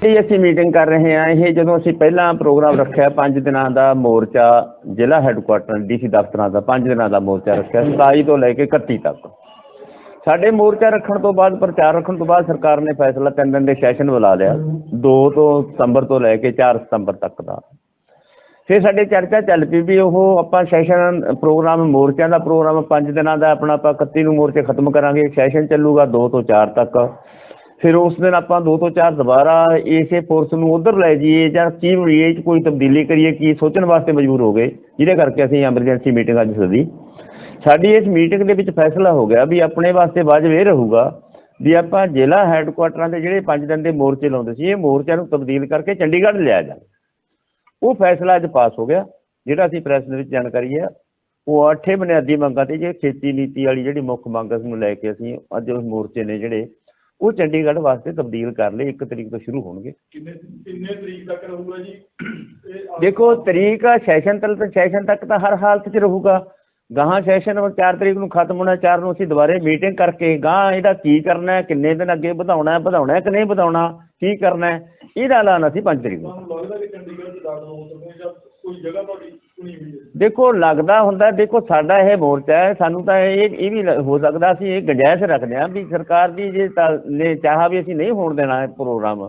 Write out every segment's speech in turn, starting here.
ਇਹ ਅਸੀਂ ਮੀਟਿੰਗ ਕਰ ਰਹੇ ਹਾਂ। ਇਹ ਜਦੋਂ ਅਸੀਂ ਪਹਿਲਾਂ ਪ੍ਰੋਗਰਾਮ ਰੱਖਿਆ 5 ਦਿਨਾਂ ਦਾ ਮੋਰਚਾ ਜ਼ਿਲ੍ਹਾ ਹੈੱਡਕੁਆਟਰ ਡੀਸੀ ਦਫ਼ਤਰਾਂ ਦਾ 5 ਦਿਨਾਂ ਦਾ ਮੋਰਚਾ ਰੱਖਿਆ 27 ਤੋਂ ਲੈ ਕੇ 31 ਤੱਕ। ਸਾਡੇ ਮੋਰਚਾ ਰੱਖਣ ਤੋਂ ਬਾਅਦ, ਪ੍ਰਚਾਰ ਰੱਖਣ ਤੋਂ ਬਾਅਦ ਸਰਕਾਰ ਨੇ ਫੈਸਲਾ ਤਿੰਨ ਦਿਨ ਦੇ ਸੈਸ਼ਨ ਬੁਲਾ ਲਿਆ। 2 ਤੋਂ ਸਤੰਬਰ ਤੋਂ ਲੈ ਕੇ 4 ਸਤੰਬਰ ਤੱਕ ਦਾ। ਫਿਰ ਸਾਡੇ ਚਰਚਾ ਚੱਲ ਪਈ ਵੀ ਉਹ ਆਪਾਂ ਸੈਸ਼ਨ ਪ੍ਰੋਗਰਾਮ ਮੋਰਚਿਆਂ ਦਾ ਪ੍ਰੋਗਰਾਮ 5 ਦਿਨਾਂ ਦਾ, ਆਪਣਾ ਆਪਾਂ 31 ਨੂੰ ਮੋਰਚੇ ਖਤਮ ਕਰਾਂਗੇ। ਸੈਸ਼ਨ ਚੱਲੂਗਾ 2 ਤੋਂ 4 ਤੱਕ। ਫਿਰ ਉਸ ਦਿਨ ਆਪਾਂ ਦੋ ਤੋਂ ਚਾਰ ਦੁਬਾਰਾ ਇਸੇ ਫੋਰਸ ਨੂੰ ਉਧਰ ਲੈ ਜਾਈਏ ਜਾਂ ਕੀ ਕਰੀਏ ਕੋਈ ਤਬਦੀਲੀ ਕਰੀਏ ਕੀ ਸੋਚਣ ਵਾਸਤੇ ਮਜਬੂਰ ਹੋ ਗਏ, ਜਿਹਦੇ ਕਰਕੇ ਅਸੀਂ ਐਮਰਜੈਂਸੀ ਮੀਟਿੰਗ ਅੱਜ ਸੱਦੀ। ਸਾਡੀ ਇਸ ਮੀਟਿੰਗ ਦੇ ਵਿੱਚ ਫੈਸਲਾ ਹੋ ਗਿਆ ਵੀ ਆਪਣੇ ਵਾਸਤੇ ਵਾਜਬ ਇਹ ਰਹੂਗਾ ਵੀ ਆਪਾਂ ਜ਼ਿਲ੍ਹਾ ਹੈੱਡਕੁਆਟਰਾਂ ਦੇ ਜਿਹੜੇ 5 ਦਿਨ ਦੇ ਮੋਰਚੇ ਲਾਉਂਦੇ ਸੀ, ਇਹ ਮੋਰਚਿਆਂ ਨੂੰ ਤਬਦੀਲ ਕਰਕੇ ਚੰਡੀਗੜ੍ਹ ਲਿਆ ਜਾਵੇ। ਉਹ ਫੈਸਲਾ ਅੱਜ ਪਾਸ ਹੋ ਗਿਆ, ਜਿਹੜਾ ਅਸੀਂ ਪ੍ਰੈਸ ਦੇ ਵਿੱਚ ਜਾਣਕਾਰੀ ਹੈ, ਉਹ ਅੱਠੇ ਬੁਨਿਆਦੀ ਮੰਗਾਂ ਤੇ, ਜੇ ਖੇਤੀ ਨੀਤੀ ਵਾਲੀ ਜਿਹੜੀ ਮੁੱਖ ਮੰਗ ਇਸ ਨੂੰ ਲੈ ਕੇ ਅਸੀਂ ਅੱਜ ਉਸ ਮੋਰਚੇ ਨੇ ਜਿਹੜੇ ਉਹ ਚੰਡੀਗੜ੍ਹ ਵਾਸਤੇ ਤਬਦੀਲ ਕਰ ਲਏ 1 ਤਰੀਕ ਤੋਂ ਸ਼ੁਰੂ ਹੋਣਗੇ। ਕਿੰਨੇ ਕਿੰਨੇ ਤਰੀਕ ਤੱਕ ਰਹੂਗਾ ਜੀ? ਦੇਖੋ ਤਰੀਕ ਸੈਸ਼ਨ ਤੱਕ ਸੈਸ਼ਨ ਤੱਕ ਤਾਂ ਹਰ ਹਾਲਤ 'ਚ ਰਹੂਗਾ। ਗਾਹਾਂ ਸੈਸ਼ਨ 4 ਤਰੀਕ ਨੂੰ ਖਤਮ ਹੋਣਾ 4 ਨੂੰ ਅਸੀਂ ਦੁਬਾਰੇ ਮੀਟਿੰਗ ਕਰਕੇ ਗਾਹਾਂ ਇਹਦਾ ਕੀ ਕਰਨਾ ਹੈ ਕਿੰਨੇ ਦਿਨ ਅੱਗੇ ਵਧਾਉਣਾ ਹੈ ਵਧਾਉਣਾ ਹੈ ਕਿ ਨਹੀਂ ਵਧਾਉਣਾ ਕੀ ਕਰਨਾ ਹੈ ਇਹਦਾ ਐਲਾਨ ਅਸੀਂ 5 ਤਰੀਕ ਨੂੰ ਲੱਗਦਾ ਕਿ ਚੰਡੀਗੜ੍ਹ ਚ ਦਾਖਲ ਹੋ ਸਕਦੇ ਜਾਂ ਕੋਈ ਜਗ੍ਹਾ ਤੁਹਾਡੀ ਦੇਖੋ, ਲੱਗਦਾ ਹੁੰਦਾ, ਦੇਖੋ, ਸਾਡਾ ਇਹ ਮੋਰਚਾ ਹੈ, ਸਾਨੂੰ ਤਾਂ ਇਹ ਇਹ ਵੀ ਹੋ ਸਕਦਾ ਅਸੀਂ ਇਹ ਗੰਜਾਇਸ਼ ਰੱਖਦੇ ਹਾਂ ਵੀ ਸਰਕਾਰ ਦੀ ਜੇ ਨੇ ਚਾਹਾ ਵੀ ਅਸੀਂ ਨਹੀਂ ਹੋਣ ਦੇਣਾ ਪ੍ਰੋਗਰਾਮ,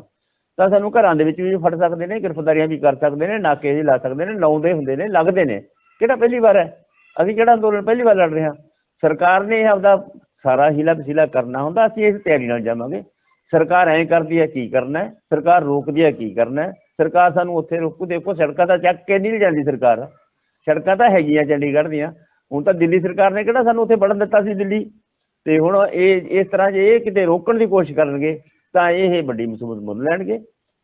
ਤਾਂ ਸਾਨੂੰ ਘਰਾਂ ਦੇ ਵਿੱਚ ਵੀ ਫੜ ਸਕਦੇ ਨੇ, ਗ੍ਰਿਫਤਾਰੀਆਂ ਵੀ ਕਰ ਸਕਦੇ ਨੇ, ਨਾਕੇ ਵੀ ਲਾ ਸਕਦੇ ਨੇ, ਲਾਉਂਦੇ ਹੁੰਦੇ ਨੇ, ਲੱਗਦੇ ਨੇ। ਕਿਹੜਾ ਪਹਿਲੀ ਵਾਰ ਹੈ? ਅਸੀਂ ਕਿਹੜਾ ਅੰਦੋਲਨ ਪਹਿਲੀ ਵਾਰ ਲੜ ਰਹੇ ਹਾਂ? ਸਰਕਾਰ ਨੇ ਆਪਦਾ ਸਾਰਾ ਹੀਲਾ ਵਸੀਲਾ ਕਰਨਾ ਹੁੰਦਾ, ਅਸੀਂ ਇਸ ਤਿਆਰੀ ਨਾਲ ਜਾਵਾਂਗੇ। ਸਰਕਾਰ ਐਂ ਕਰਦੀ ਹੈ, ਕੀ ਕਰਨਾ ਹੈ? ਸਰਕਾਰ ਰੋਕਦੀ ਹੈ, ਕੀ ਕਰਨਾ ਹੈ? ਸਰਕਾਰ ਸਾਨੂੰ ਉੱਥੇ ਰੋਕੂ, ਦੇਖੋ ਸੜਕਾਂ ਤਾਂ ਚੱਕ ਕੇ ਨਹੀਂ ਜਾਂਦੀ ਸਰਕਾਰ। ਸੜਕਾਂ ਤਾਂ ਹੈਗੀਆਂ ਚੰਡੀਗੜ੍ਹ ਦੀਆਂ। ਹੁਣ ਤਾਂ ਦਿੱਲੀ ਸਰਕਾਰ ਨੇ ਕਿਹੜਾ ਸਾਨੂੰ ਉੱਥੇ ਵੜਨ ਦਿੱਤਾ ਸੀ ਦਿੱਲੀ? ਤੇ ਹੁਣ ਇਹ, ਇਸ ਤਰ੍ਹਾਂ ਜੇ ਇਹ ਕਿਤੇ ਰੋਕਣ ਦੀ ਕੋਸ਼ਿਸ਼ ਕਰਨਗੇ, ਤਾਂ ਇਹ ਵੱਡੀ ਮੁਸੀਬਤ ਮੁੱਲ ਲੈਣਗੇ।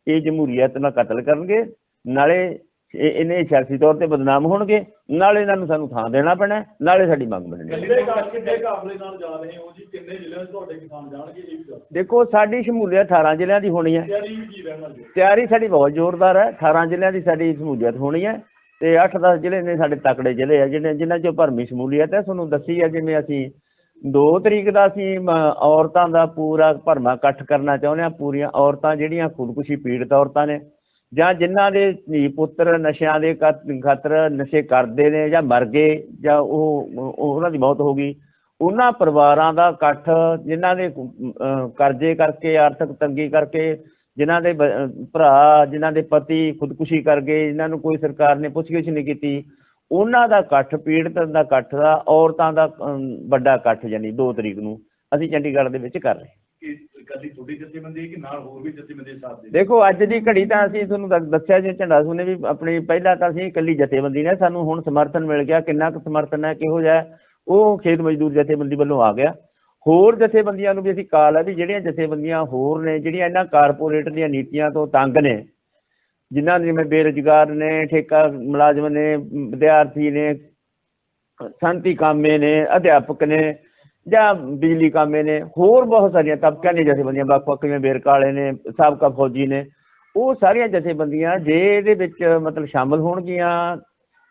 ਇਹ ਜਮਹੂਰੀਅਤ ਨਾਲ ਕਤਲ ਕਰਨਗੇ। ਨਾਲੇ ਇਹਨੇ ਸਿਆਸੀ ਤੌਰ ਤੇ ਬਦਨਾਮ ਹੋਣਗੇ ਨਾਲੇ ਇਹਨਾਂ ਨੂੰ ਸਾਨੂੰ ਥਾਂ ਦੇਣਾ ਪੈਣਾ ਨਾਲੇ ਸਾਡੀ ਮੰਗ ਮੰਨਣੀ ਹੈ। ਕਿੰਨੇ ਕਾ ਕਿੰਨੇ ਕਾਫਲੇ ਨਾਲ ਜਾ ਰਹੇ ਹੋ ਜੀ? ਕਿੰਨੇ ਜ਼ਿਲ੍ਹਿਆਂ 'ਚ ਤੁਹਾਡੇ ਕਿਸਾਨ ਜਾਣਗੇ ਇਹ ਵੀ ਦੱਸੋ ਦੇਖੋ ਸਾਡੀ ਸ਼ਮੂਲੀਅਤ 18 ਜ਼ਿਲ੍ਹਿਆਂ ਦੀ ਹੋਣੀ ਹੈ। ਤਿਆਰੀ ਸਾਡੀ ਬਹੁਤ ਜ਼ੋਰਦਾਰ ਹੈ। 18 ਜ਼ਿਲ੍ਹਿਆਂ ਦੀ ਸਾਡੀ ਸ਼ਮੂਲੀਅਤ ਹੋਣੀ ਹੈ ਤੇ 8-10 ਜ਼ਿਲ੍ਹੇ ਨੇ ਸਾਡੇ ਤਕੜੇ ਜ਼ਿਲ੍ਹੇ ਆ ਜਿਹਨੇ ਜਿਨ੍ਹਾਂ 'ਚੋਂ ਭਰਮੀ ਸ਼ਮੂਲੀਅਤ ਹੈ। ਤੁਹਾਨੂੰ ਦੱਸੀ ਹੈ ਜਿਵੇਂ ਅਸੀਂ 2 ਤਰੀਕ ਦਾ ਅਸੀਂ ਔਰਤਾਂ ਦਾ ਪੂਰਾ ਭਰਮਾ ਇਕੱਠ ਕਰਨਾ ਚਾਹੁੰਦੇ ਹਾਂ। ਪੂਰੀਆਂ ਔਰਤਾਂ ਜਿਹੜੀਆਂ ਖੁਦਕੁਸ਼ੀ ਪੀੜਤ ਔਰਤਾਂ ਨੇ ਜਾਂ ਜਿਨ੍ਹਾਂ ਦੇ ਧੀ ਪੁੱਤਰ ਨਸ਼ਿਆਂ ਦੇ ਕਤ- ਖਾਤਰ ਨਸ਼ੇ ਕਰਦੇ ਨੇ ਜਾਂ ਮਰ ਗਏ ਜਾਂ ਉਹ ਉਹਨਾਂ ਦੀ ਮੌਤ ਹੋ ਗਈ, ਉਹਨਾਂ ਪਰਿਵਾਰਾਂ ਦਾ ਇਕੱਠ ਜਿਨ੍ਹਾਂ ਦੇ ਕਰਜ਼ੇ ਕਰਕੇ, ਆਰਥਿਕ ਤੰਗੀ ਕਰਕੇ, ਜਿਨ੍ਹਾਂ ਦੇ ਭਰਾ, ਜਿਨ੍ਹਾਂ ਦੇ ਪਤੀ ਖੁਦਕੁਸ਼ੀ ਕਰ ਗਏ, ਜਿਨ੍ਹਾਂ ਨੂੰ ਕੋਈ ਸਰਕਾਰ ਨੇ ਪੁੱਛਗਿੱਛ ਨਹੀਂ ਕੀਤੀ, ਉਹਨਾਂ ਦਾ ਇਕੱਠ, ਪੀੜਤ ਦਾ ਇਕੱਠ ਦਾ, ਔਰਤਾਂ ਦਾ ਵੱਡਾ ਇਕੱਠ ਯਾਨੀ 2 ਤਰੀਕ ਨੂੰ ਅਸੀਂ ਚੰਡੀਗੜ੍ਹ ਦੇ ਵਿੱਚ ਕਰ ਰਹੇ ਹਾਂ ਤੁਹਾਡੀ ਜਥੇਬੰਦੀ ਹੈ ਕਿ ਨਾਲ ਹੋਰ ਵੀ ਜਥੇਬੰਦੀ ਸਾਥ ਦੇ ਦੇਖੋ ਅੱਜ ਦੀ ਘੜੀ ਤਾਂ ਅਸੀਂ ਤੁਹਾਨੂੰ ਦ- ਦੱਸਿਆ ਜੇ ਝੰਡਾ ਸੁਨੇ ਵੀ ਆਪਣੀ ਪਹਿਲਾਂ ਤਾਂ ਅਸੀਂ ਇਕੱਲੀ ਜਥੇਬੰਦੀ ਨੇ ਸਾਨੂੰ ਹੁਣ ਸਮਰਥਨ ਮਿਲ ਗਿਆ ਕਿੰਨਾ ਕੁ ਸਮਰਥਨ ਹੈ ਕਿਹੋ ਜਿਹਾ ਹੈ, ਉਹ ਖੇਤ ਮਜ਼ਦੂਰ ਜਥੇਬੰਦੀ ਵੱਲੋਂ ਆ ਗਿਆ। ਹੋਰ ਜਥੇਬੰਦੀਆਂ ਨੂੰ ਵੀ ਅਸੀਂ ਕਾਲ ਹੈ ਵੀ ਜਿਹੜੀਆਂ ਜਥੇਬੰਦੀਆਂ ਹੋਰ ਨੇ ਜਿਹੜੀਆਂ ਇਹਨਾਂ ਕਾਰਪੋਰੇਟ ਦੀਆਂ ਨੀਤੀਆਂ ਤੋਂ ਤੰਗ ਨੇ ਜਿਨ੍ਹਾਂ ਦੇ ਜਿਵੇਂ ਬੇਰੁਜ਼ਗਾਰ ਨੇ ਠੇਕਾ ਮੁਲਾਜ਼ਮ ਨੇ ਵਿਦਿਆਰਥੀ ਨੇ ਸੰਤੀ ਕਾਮੇ ਨੇ ਅਧਿਆਪਕ ਨੇ ਜਾਂ ਬਿਜਲੀ ਕਾਮੇ ਨੇ, ਹੋਰ ਬਹੁਤ ਸਾਰੀਆਂ ਤਬਕਿਆਂ ਦੀਆਂ ਜਥੇਬੰਦੀਆਂ, ਵੱਖ-ਵੱਖ ਜਿਵੇਂ ਬੇਰਕਾਲੇ ਨੇ, ਸਾਬਕਾ ਫੌਜੀ ਨੇ, ਉਹ ਸਾਰੀਆਂ ਜਥੇਬੰਦੀਆਂ ਜੇ ਇਹਦੇ ਵਿੱਚ ਮਤਲਬ ਸ਼ਾਮਲ ਹੋਣਗੀਆਂ,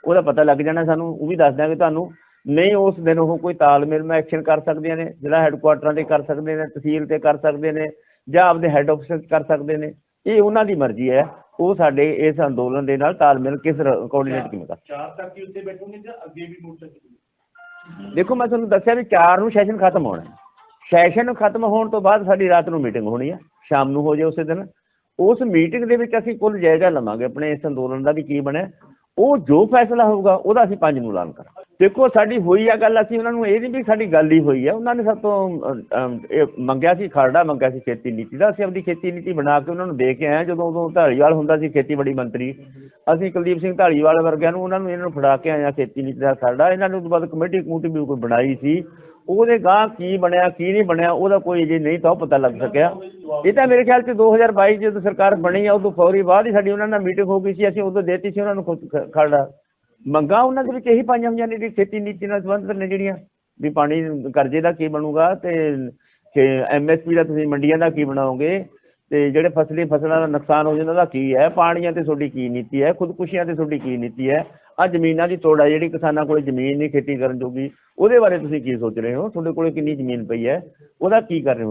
ਉਹਦਾ ਪਤਾ ਲੱਗ ਜਾਣਾ ਸਾਨੂੰ, ਉਹ ਵੀ ਦੱਸ ਦਿਆਂਗੇ ਤੁਹਾਨੂੰ, ਨਹੀਂ ਉਸ ਦਿਨ ਉਹ ਕੋਈ ਤਾਲਮੇਲ ਮੈਂ ਐਕਸ਼ਨ ਕਰ ਸਕਦੀਆਂ ਨੇ ਜ਼ਿਲ੍ਹਾ ਹੈੱਡਕੁਆਟਰਾਂ ਤੇ ਕਰ ਸਕਦੇ ਨੇ, ਤਹਿਸੀਲ ਤੇ ਕਰ ਸਕਦੇ ਨੇ, ਜਾਂ ਆਪਦੇ ਹੈੱਡ ਆਫਿਸ ਕਰ ਸਕਦੇ ਨੇ, ਇਹ ਉਹਨਾਂ ਦੀ ਮਰਜ਼ੀ ਹੈ, ਉਹ ਸਾਡੇ ਇਸ ਅੰਦੋਲਨ ਦੇ ਨਾਲ ਤਾਲਮੇਲ ਕਿਸ ਕੋਆਰਡੀਨੇਟ ਕਿਵੇਂ ਕਰ ਚਾਰ ਤੱਕ ਹੀ ਉੱਥੇ ਬੈਠੋਗੇ ਜਾਂ ਅੱਗੇ ਵੀ ਮੋਰਚਾ ਦੇਖੋ, ਮੈਂ ਤੁਹਾਨੂੰ ਦੱਸਿਆ ਵੀ 4 ਨੂੰ ਸੈਸ਼ਨ ਖਤਮ ਹੋਣਾ ਸੈਸ਼ਨ ਖਤਮ ਹੋਣ ਤੋਂ ਬਾਅਦ ਸਾਡੀ ਰਾਤ ਨੂੰ ਮੀਟਿੰਗ ਹੋਣੀ ਹੈ ਸ਼ਾਮ ਨੂੰ ਹੋ ਜਾਏ ਉਸੇ ਦਿਨ। ਉਸ ਮੀਟਿੰਗ ਦੇ ਵਿੱਚ ਅਸੀਂ ਕੁੱਲ ਜਾਇਜ਼ਾ ਲਵਾਂਗੇ। ਆਪਣੇ ਇਸ ਅੰਦੋਲਨ ਦਾ ਵੀ ਕੀ ਬਣਿਆ? ਉਹ ਜੋ ਫੈਸਲਾ ਹੋਊਗਾ, ਉਹਦਾ ਅਸੀਂ ਪੰਜ ਨੂੰ ਐਲਾਨ ਕਰਾਂਗੇ। ਦੇਖੋ, ਸਾਡੀ ਹੋਈ ਆ ਗੱਲ, ਅਸੀਂ ਉਹਨਾਂ ਨੂੰ ਇਹ ਨਹੀਂ ਵੀ ਸਾਡੀ ਗੱਲ ਹੀ ਹੋਈ ਹੈ ਉਹਨਾਂ ਨੇ ਸਭ ਤੋਂ ਇਹ ਮੰਗਿਆ ਸੀ, ਖਰੜਾ ਮੰਗਿਆ ਸੀ ਖੇਤੀ ਨੀਤੀ ਦਾ। ਅਸੀਂ ਆਪਣੀ ਖੇਤੀ ਨੀਤੀ ਬਣਾ ਕੇ ਉਹਨਾਂ ਨੂੰ ਦੇ ਕੇ ਆਏ ਹਾਂ। ਜਦੋਂ ਉਦੋਂ ਢਾਲੀਵਾਲ ਹੁੰਦਾ ਸੀ, ਖੇਤੀਬਾੜੀ ਮੰਤਰੀ, ਅਸੀਂ ਕੁਲਦੀਪ ਸਿੰਘ ਢਾਲੀਵਾਲ ਵਰਗਿਆਂ ਨੂੰ ਉਹਨਾਂ ਨੂੰ ਇਹਨਾਂ ਨੂੰ ਫੜਾ ਕੇ ਆਏ ਹਾਂ ਖੇਤੀ ਨੀਤੀ ਦਾ ਖਰੜਾ ਇਹਨਾਂ ਨੂੰ ਉਸ ਤੋਂ ਬਾਅਦ ਕਮੇਟੀ ਕਮੂਟੀ ਵੀ ਕੋਈ ਬਣਾਈ ਸੀ। ਉਹਦੇ ਗਾਂ ਕੀ ਬਣਿਆ, ਕੀ ਨਹੀਂ ਬਣਿਆ, ਉਹਦਾ ਕੋਈ ਜੇ ਨਹੀਂ ਤਾਂ ਪਤਾ ਲੱਗ ਸਕਿਆ। ਇਹ ਤਾਂ ਮੇਰੇ ਖਿਆਲ ਚ 2022 ਜਦੋਂ ਸਰਕਾਰ ਬਣੀ ਆ, ਉਦੋਂ ਫੌਰੀ ਬਾਅਦ ਹੀ ਸਾਡੀ ਉਹਨਾਂ ਨਾਲ ਮੀਟਿੰਗ ਹੋ ਗਈ ਸੀ, ਅਸੀਂ ਉਦੋਂ ਦੇਤੀ ਸੀ ਉਹਨਾਂ ਨੂੰ ਖੁਦ ਖ- ਉਹਨਾਂ ਦੇ ਵਿੱਚ ਇਹੀ ਪਾਈਆਂ ਹੋਈਆਂ ਨੇ ਵੀ ਖੇਤੀ ਨੀਤੀ ਨਾਲ ਸੰਬੰਧਿਤ ਨੇ ਜਿਹੜੀਆਂ, ਵੀ ਪਾਣੀ ਕਰਜ਼ੇ ਦਾ ਕੀ ਬਣੂਗਾ ਤੇ ਐਮਐਸਪੀ ਦਾ ਤੁਸੀਂ ਮੰਡੀਆਂ ਦਾ ਕੀ ਬਣਾਓਗੇ ਤੇ ਜਿਹੜੇ ਫਸਲੀ ਫਸਲਾਂ ਦਾ ਨੁਕਸਾਨ ਹੋ ਜਾਂਦਾ ਦਾ ਕੀ ਹੈ? ਪਾਣੀਆਂ ਤੇ ਤੁਹਾਡੀ ਕੀ ਨੀਤੀ ਹੈ? ਖੁਦਕੁਸ਼ੀਆਂ ਤੇ ਤੁਹਾਡੀ ਕੀ ਨੀਤੀ ਹੈ? ਆ ਜ਼ਮੀਨਾਂ ਦੀ ਤੋੜ ਆ ਜਿਹੜੀ ਕਿਸਾਨਾਂ ਕੋਲ ਜ਼ਮੀਨ ਨਹੀਂ ਖੇਤੀ ਕਰਨ ਜੋਗੀ, ਉਹਦੇ ਬਾਰੇ ਤੁਸੀਂ ਕੀ ਸੋਚ ਰਹੇ ਹੋ? ਤੁਹਾਡੇ ਕੋਲ ਕਿੰਨੀ ਜ਼ਮੀਨ ਪਈ ਹੈ? ਉਹਦਾ ਕੀ ਕਰ ਰਹੇ ਹੋ